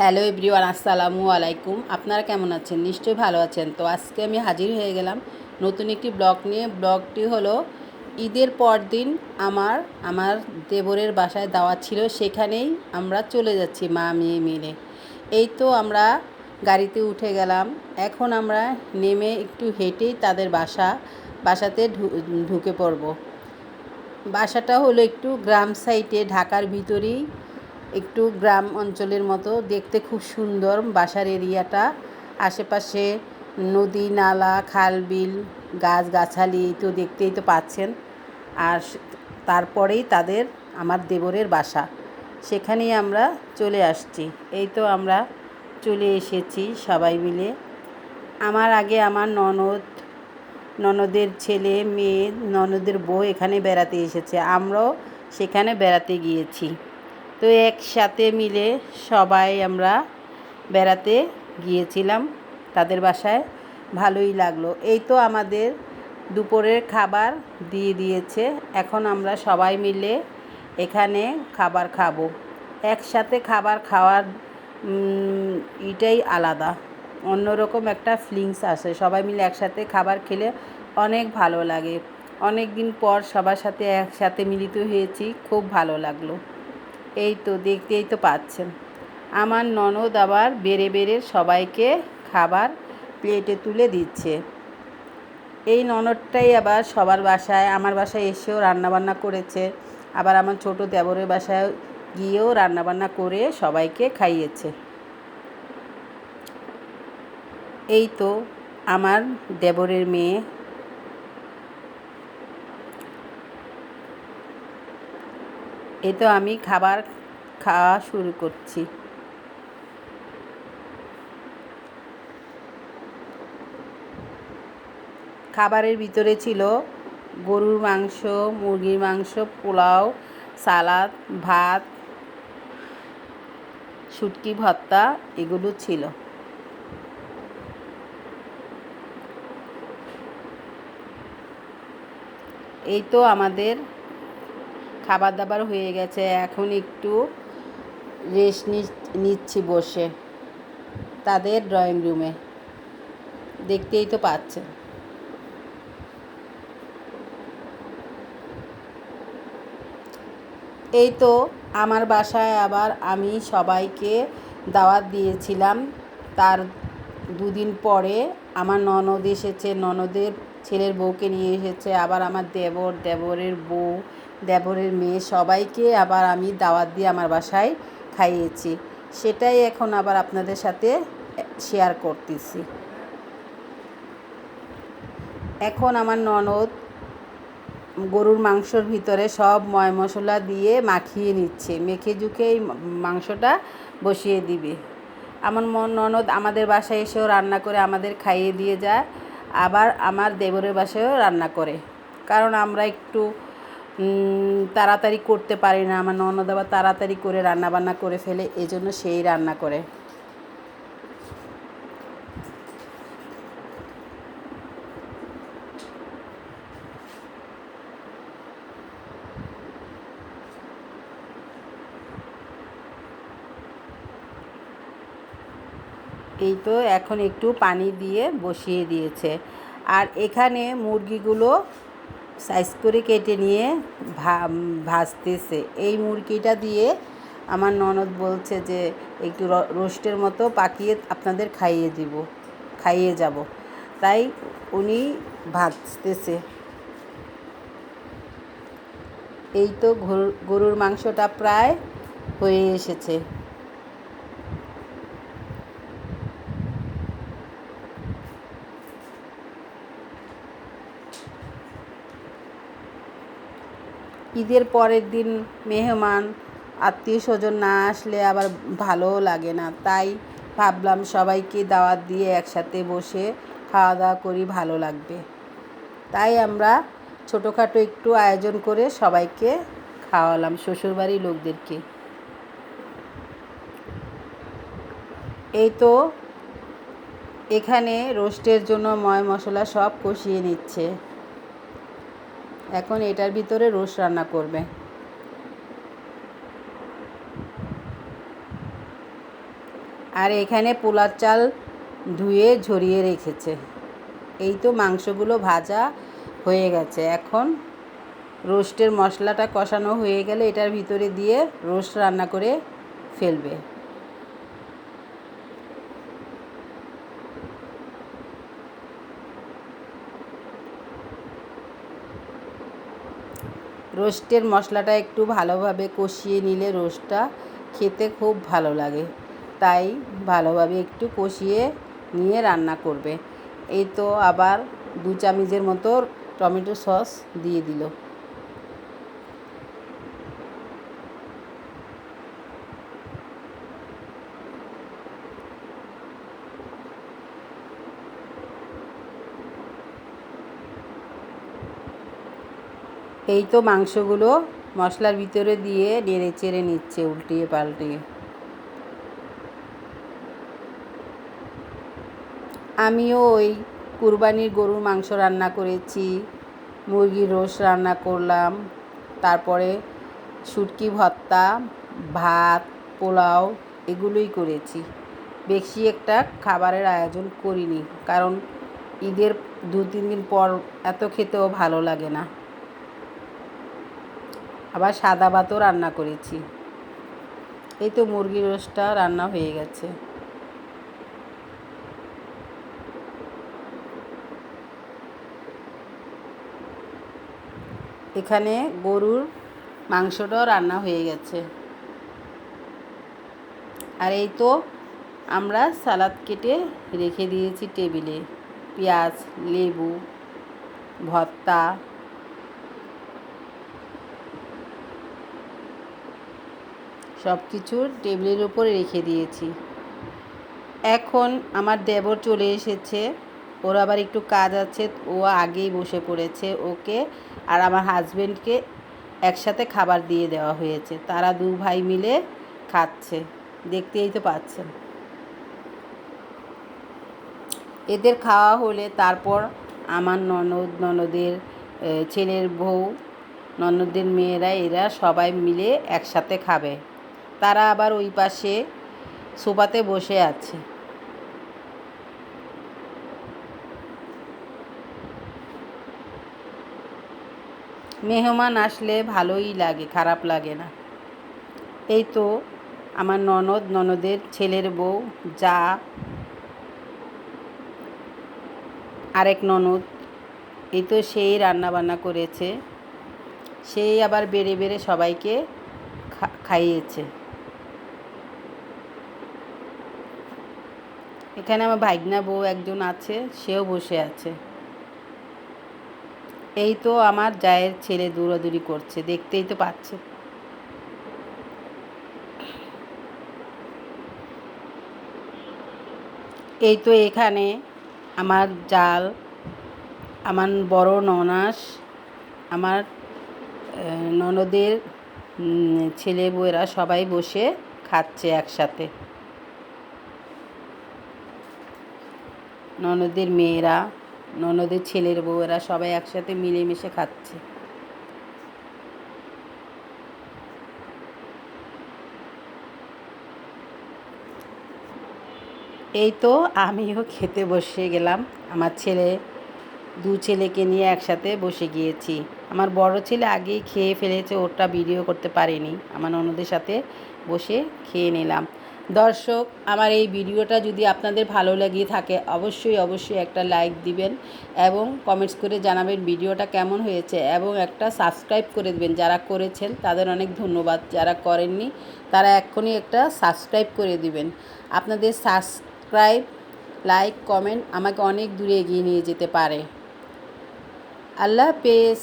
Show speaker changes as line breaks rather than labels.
Hello everyone, আসসালামু আলাইকুম। আপনারা কেমন আছেন? নিশ্চয়ই ভালো আছেন। তো আজকে আমি হাজির হয়ে গেলাম নতুন একটি ব্লগ নিয়ে। ব্লগটি হলো ঈদের পর দিন আমার আমার দেবরের বাসায় দাওয়াত ছিল। সেখানেই আমরা চলে যাচ্ছি, মা, মেয়ে মিলে। এই তো আমরা গাড়িতে উঠে গেলাম। এখন আমরা নেমে একটু হেঁটেই তাদের বাসা, বাসাতে ঢুকে পড়ব। বাসাটা হলো একটু গ্রাম সাইটে ঢাকার ভিতরেই। একটু গ্রাম অঞ্চলের মতো। দেখতে খুব সুন্দর বাসার এরিয়াটা। আশেপাশে নদী, নালা খাল বিল গাছ গাছালি তো দেখতেই তো পাচ্ছেন। আর তারপরেই তাদের আমার দেবরের বাসা। সেখানেই আমরা চলে আসছি। এই তো আমরা চলে এসেছি সবাই মিলে। আমার আগে আমার ননদ, ননদের ছেলে, মেয়ে, ননদের বউ এখানে বেড়াতে এসেছে। আমরাও সেখানে বেড়াতে গিয়েছি। তো একসাথে মিলে সবাই আমরা বেড়াতে গিয়েছিলাম। তাদের বাসায় ভালোই লাগল। এই তো আমাদের দুপুরের খাবার দিয়ে দিয়েছে। এখন আমরা সবাই মিলে এখানে খাবার খাব। একসাথে খাবার খাওয়ার এটাই আলাদা। অন্যরকম একটা ফিলিংস আসে। সবাই মিলে একসাথে খাবার খেলে অনেক ভালো লাগে। অনেক দিন পর সবার সাথে একসাথে মিলিত হয়েছি। খুব ভালো লাগল। এই তো দেখতেই তো পাচ্ছেন। আমার ননদ আবার বেড়ে বেড়ে সবাইকে খাবার প্লেটে তুলে দিচ্ছে। এই ননদটাই আবার সবার বাসায়, আমার বাসায় এসেও রান্নাবান্না করেছে। আবার আমার ছোট দেবরের বাসায় গিয়েও রান্নাবান্না করে সবাইকে খাইয়েছে। এই তো আমার দেবরের মেয়ে এই তো আমি খাবার খাওয়া শুরু করছি। খাবারের ভিতরে ছিল গরুর মাংস, মুরগির মাংস, পোলাও, সালাদ, ভাত, শুটকি, ভর্তা, এগুলো ছিল। এই তো আমাদের খাবার দাবার হয়ে গেছে, এখন একটু রেস্ট নিচ্ছি বসে, তাদের ড্রয়িং রুমে, দেখতেই তো পাচ্ছে। এই তো আমার বাসায় আবার আমি সবাইকে দাওয়াত দিয়েছিলাম, তার দুদিন পরে আমার ননদ এসেছে, ননদের ছেলের বউকে নিয়ে এসেছে, আবার আমার দেবর, দেবরের বউ দেবরের মেয়ে সবাইকে আবার আমি দাওয়াত দিয়ে আমার বাসায় খাইয়েছি। সেটাই এখন আবার আপনাদের সাথে শেয়ার করতেছি। এখন আমার ননদ গরুর মাংসর ভিতরে সব ময় মশলা দিয়ে মাখিয়ে নিচ্ছে। মেখে ঝুঁকে এই মাংসটা বসিয়ে দিবে। আমার মন ননদ আমাদের বাসায় এসেও রান্না করে আমাদের খাইয়ে দিয়ে যায়। আবার আমার দেবরের বাসায়ও রান্না করে। কারণ আমরা একটু তাড়াতাড়ি করতে পারি না। আমার ননদ আবার তাড়াতাড়ি করে রান্না বান্না করে ফেলে, এজন্য সেই রান্না করে। এই তো এখন একটু পানি দিয়ে বসিয়ে দিয়েছে। আর এখানে মুরগিগুলো সাইজ করে কেটে নিয়ে ভাজতেছে। এই মুরগিটা দিয়ে আমার ননদ বলছে যে, একটু রোস্টের মতো পাকিয়ে আপনাদের খাইয়ে দিব, খাইয়ে যাব। তাই উনি ভাজতেছে। এই তো গরু- গরুর মাংসটা প্রায় হয়ে এসেছে। ঈদের পরের দিন মেহমান আত্মীয় স্বজন না আসলে আবার ভালোও লাগে না। তাই ভাবলাম সবাইকে দাওয়াত দিয়ে একসাথে বসে খাওয়া দাওয়া করি, ভালো লাগবে। তাই আমরা ছোটোখাটো একটু আয়োজন করে সবাইকে খাওয়ালাম, শ্বশুরবাড়ির লোকদেরকে। এই তো এখানে রোস্টের জন্য ময় মশলা সব কষিয়ে নিচ্ছে। এখন এটার ভিতরে রোস্ট রান্না করবে। আর এখানে পোলার চাল ধুয়ে ঝরিয়ে রেখেছে। এই তো মাংসগুলো ভাজা হয়ে গেছে। এখন রোস্টের মশলাটা কষানো হয়ে গেলে এটার ভিতরে দিয়ে রোস্ট রান্না করে ফেলবে। রোস্টের মশলাটা একটু ভালোভাবে কষিয়ে নিলে রোস্টটা খেতে খুব ভালো লাগে। তাই ভালোভাবে একটু কষিয়ে নিয়ে রান্না করবে। এই তো আবার দু চামচের মতো টমেটো সস দিয়ে দিল। এই তো মাংসগুলো মশলার ভিতরে দিয়ে নেড়ে চেড়ে নিচ্ছে উল্টিয়ে পাল্টিয়ে আমিও ওই কুরবানির গরুর মাংস রান্না করেছি, মুরগির রোস্ট রান্না করলাম, তারপরে শুটকি ভর্তা, ভাত, পোলাও এগুলোই করেছি। বেশি একটা খাবারের আয়োজন করিনি, কারণ ঈদের দু তিন দিন পর এত খেতেও ভালো লাগে না। আবার সাদা ভাতও রান্না করেছি। এই তো মুরগির রোস্টটা রান্না হয়ে গেছে। এখানে গরুর মাংসটাও রান্না হয়ে গেছে। আর এই তো আমরা সালাদ কেটে রেখে দিয়েছি টেবিলে। পেঁয়াজ, লেবু, ভর্তা সব কিছু টেবিলের উপরে রেখে দিয়েছি। এখন আমার দেবর চলে এসেছে। ওর আবার একটু কাজ আছে, ও আগেই বসে পড়েছে। ওকে আর আমার হাজব্যান্ডকে একসাথে খাবার দিয়ে দেওয়া হয়েছে। তারা দু ভাই মিলে খাচ্ছে। দেখতেই তো পাচ্ছেন। এদের খাওয়া হলে তারপর আমার ননদ, ননদের ছেলের বউ, ননদের মেয়েরা, এরা সবাই মিলে একসাথে খাবে। তারা আবার ওই পাশে সোফাতে বসে আছে। মেহমান আসলে ভালোই লাগে, খারাপ লাগে না। এই তো আমার ননদ, ননদের ছেলের বউ, যা আরেক ননদ, এই তো সেই রান্না বান্না করেছে। সেই আবার বেড়ে বেড়ে সবাইকে খাইয়েছে। এখানে আমার ভাইগনা বউ একজন আছে, সেও বসে আছে। এই তো আমার জায়ের ছেলে দৌড়াদৌড়ি করছে, দেখতেই তো পাচ্ছে। এই তো এখানে আমার জাল, আমার বড় ননাস, আমার ননদের ছেলে বউয়েরা সবাই বসে খাচ্ছে একসাথে। ননদের মেয়েরা, ননদের ছেলের বউয়েরা সবাই একসাথে মিলেমিশে খাচ্ছে। এই তো আমিও খেতে বসে গেলাম। আমার ছেলে, দু ছেলেকে নিয়ে একসাথে বসে গিয়েছি। আমার বড় ছেলে আগেই খেয়ে ফেলেছে ওটা ভিডিও করতে পারেনি। আমার ননদের সাথে বসে খেয়ে নিলাম। দর্শক, আমার এই ভিডিওটা যদি আপনাদের ভালো লাগে থাকে, অবশ্যই অবশ্যই একটা লাইক দিবেন এবং কমেন্টস করে জানাবেন ভিডিওটা কেমন হয়েছে এবং একটা সাবস্ক্রাইব করে দেবেন। যারা করেছেন, তাদের অনেক ধন্যবাদ। যারা করেননি, তারা এক্ষুনি একটা সাবস্ক্রাইব করে দিবেন। আপনাদের সাবস্ক্রাইব লাইক কমেন্ট আমাকে অনেক দূরে এগিয়ে নিয়ে যেতে পারে। আল্লাহ হাফেজ।